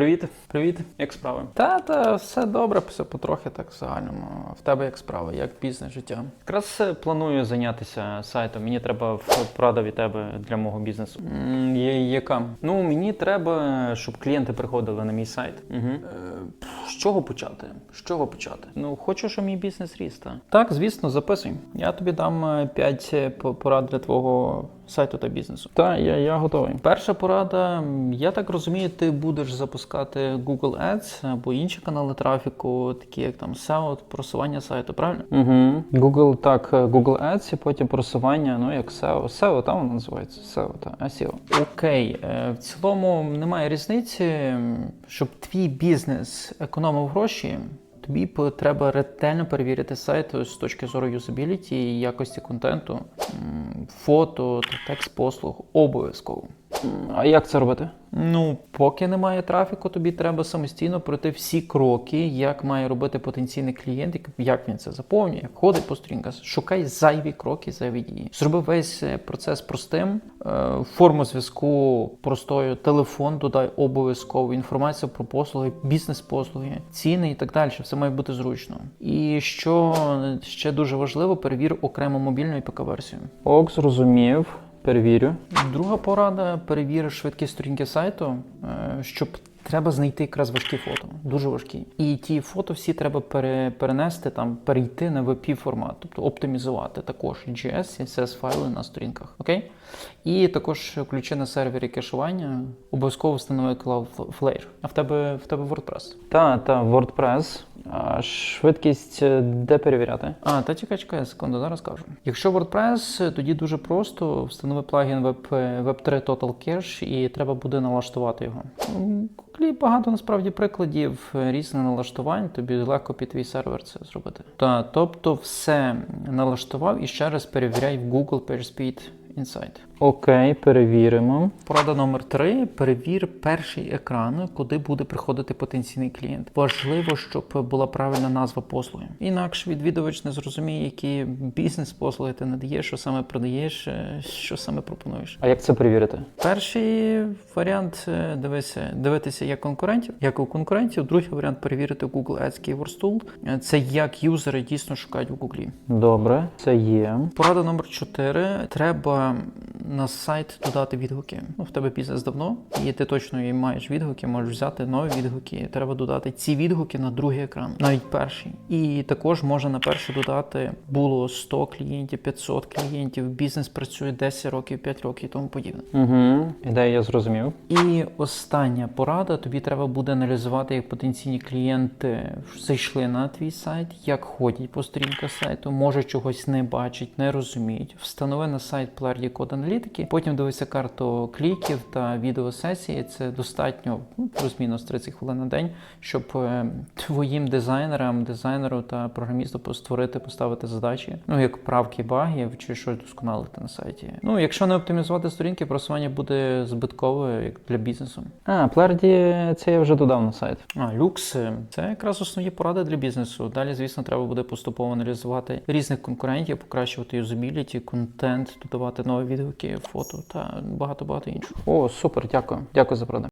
Привіт, привіт, як справи? Та, та все добре, все потрохи так в загальному. В тебе як справи, як бізнес життя? Якраз е, планую зайнятися сайтом. Мені треба порада від тебе для мого бізнесу. Є- яка? Ну мені треба, щоб клієнти приходили на мій сайт. Угу. Е, з чого почати? З чого почати? Ну хочу, щоб мій бізнес ріс. Та. Так, звісно, записуй. Я тобі дам 5 порад для твого сайту та бізнесу. Так, я, я готовий. Перша порада. Я так розумію, ти будеш запускати Google Ads або інші канали трафіку, такі як там SEO, просування сайту, правильно? Угу. Google так, е, Google Ads, і потім просування, ну як SEO. SEO, там воно називається SEO, та SEO. Окей, е, в цілому немає різниці, щоб твій бізнес економив гроші. Тобі треба ретельно перевірити сайт з точки зору юзабіліті якості контенту, фото та текст послуг обов'язково. А як це робити? Ну, поки немає трафіку, тобі треба самостійно пройти всі кроки, як має робити потенційний клієнт, як- він це заповнює, як ходить по сторінках. Шукай зайві кроки, зайві дії. Зроби весь е, процес простим, е, форму зв'язку простою, телефон додай обов'язково, інформація про послуги, бізнес-послуги, ціни і так далі. Все має бути зручно. І що ще дуже важливо, перевір окремо мобільну і ПК-версію. Ок, зрозумів. Перевірю. Друга порада: перевір швидкість сторінки сайту, е, щоб треба знайти якраз важкі фото, дуже важкі. І ті фото всі треба пере, перенести там, перейти на WebP формат, тобто оптимізувати також JS, CSS файли на сторінках. Окей? І також ключі на сервері кешування. Обов'язково встанови Cloudflare. А в тебе в тебе WordPress? Та, та, WordPress. Швидкість е, де перевіряти? А, та чекай, секунду, зараз кажу. Якщо WordPress, тоді дуже просто встанови плагін Web, Web3 Total Cache і треба буде налаштувати його. Google багато насправді прикладів е, різних налаштувань, тобі легко під твій сервер це зробити. Та, тобто все налаштував і ще раз перевіряй в Google PageSpeed Insight. Окей, перевіримо. Порада номер три: перевір перший екран, куди буде приходити потенційний клієнт. Важливо, щоб була правильна назва послуги. Інакше відвідувач не зрозуміє, які бізнес-послуги ти надаєш, що саме продаєш, е, що саме пропонуєш. А як це перевірити? Перший варіант е, дивися, дивитися як конкурентів, як у конкурентів. Другий варіант перевірити Google Ads Keywords Tool. Е, Це як юзери дійсно шукають в Google. Добре, це є. Порада номер 4. Треба на сайт додати відгуки. Ну, в тебе бізнес давно, і ти точно і маєш відгуки, можеш взяти нові відгуки. Треба додати ці відгуки на другий екран, навіть перший. І також можна на перший додати було 100 клієнтів, 500 клієнтів. Бізнес працює 10 років, 5 років і тому подібне. Угу, ідею я зрозумів. І остання порада: тобі треба буде аналізувати, як потенційні клієнти зайшли на твій сайт, як ходять по сторінках сайту, може чогось не бачать, не розуміють. Встанови на сайт Plardy код аналітики, потім дивися карту кліків та відеосесії. Це достатньо ну, плюс-мінус 30 хвилин на день, щоб е, твоїм дизайнерам, дизайнеру та програмісту створити, поставити задачі, ну як правки багів чи щось досконалити на сайті. Ну, якщо не оптимізувати сторінки, просування буде збиткове як для бізнесу. А, Пларді, це я вже додав на сайт. А, люкс це якраз основні поради для бізнесу. Далі, звісно, треба буде поступово аналізувати різних конкурентів, покращувати юзабіліті, контент, додавати нові відгуки, фото та багато багато іншого. О, супер, дякую. Дякую за поради.